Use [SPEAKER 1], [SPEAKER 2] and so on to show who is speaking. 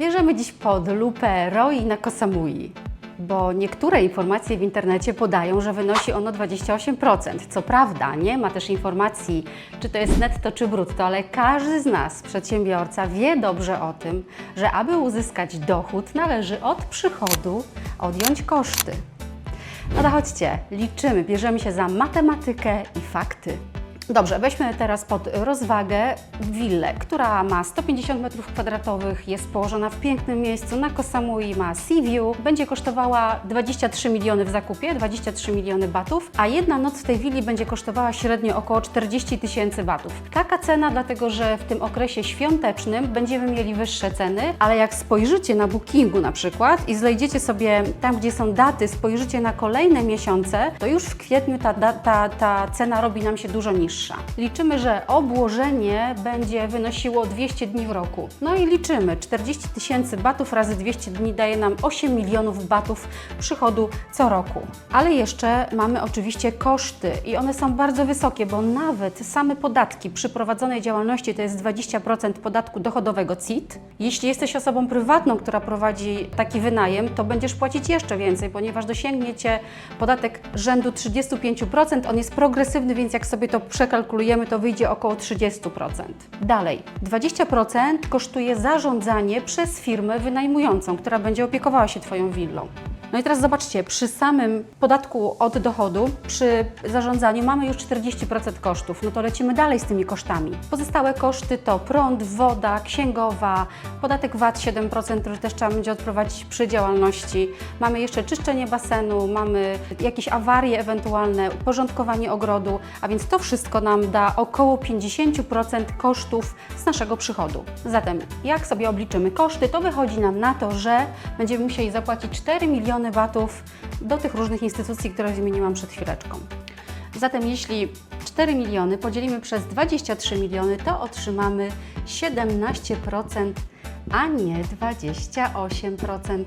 [SPEAKER 1] Bierzemy dziś pod lupę ROI na Kosamui, bo niektóre informacje w internecie podają, że wynosi ono 28%. Co prawda, nie ma też informacji, czy to jest netto, czy brutto, ale każdy z nas, przedsiębiorca, wie dobrze o tym, że aby uzyskać dochód, należy od przychodu odjąć koszty. No to chodźcie, liczymy, bierzemy się za matematykę i fakty. Dobrze, weźmy teraz pod rozwagę willę, która ma 150 m2, jest położona w pięknym miejscu na Kosamui, ma Sea View, będzie kosztowała 23 miliony w zakupie, 23 miliony batów, a jedna noc w tej willi będzie kosztowała średnio około 40 tysięcy batów. Taka cena, dlatego że w tym okresie świątecznym będziemy mieli wyższe ceny, ale jak spojrzycie na bookingu na przykład i znajdziecie sobie tam, gdzie są daty, spojrzycie na kolejne miesiące, to już w kwietniu ta, ta, ta cena robi nam się dużo niższa. Liczymy, że obłożenie będzie wynosiło 200 dni w roku. No i liczymy, 40 tysięcy batów razy 200 dni daje nam 8 milionów batów przychodu co roku. Ale jeszcze mamy oczywiście koszty i one są bardzo wysokie, bo nawet same podatki przy prowadzonej działalności to jest 20% podatku dochodowego CIT. Jeśli jesteś osobą prywatną, która prowadzi taki wynajem, to będziesz płacić jeszcze więcej, ponieważ dosięgniecie podatek rzędu 35%. On jest progresywny, więc jak sobie to przekalkulujemy, to wyjdzie około 30%. Dalej, 20% kosztuje zarządzanie przez firmę wynajmującą, która będzie opiekowała się Twoją willą. No i teraz zobaczcie, przy samym podatku od dochodu, przy zarządzaniu mamy już 40% kosztów. No to lecimy dalej z tymi kosztami. Pozostałe koszty to prąd, woda, księgowa, podatek VAT 7%, który też trzeba będzie odprowadzić przy działalności. Mamy jeszcze czyszczenie basenu, mamy jakieś awarie ewentualne, porządkowanie ogrodu, a więc to wszystko nam da około 50% kosztów z naszego przychodu. Zatem jak sobie obliczymy koszty, to wychodzi nam na to, że będziemy musieli zapłacić 4 miliony batów do tych różnych instytucji, które wymieniłam przed chwileczką. Zatem jeśli 4 miliony podzielimy przez 23 miliony, to otrzymamy 17%, a nie 28%.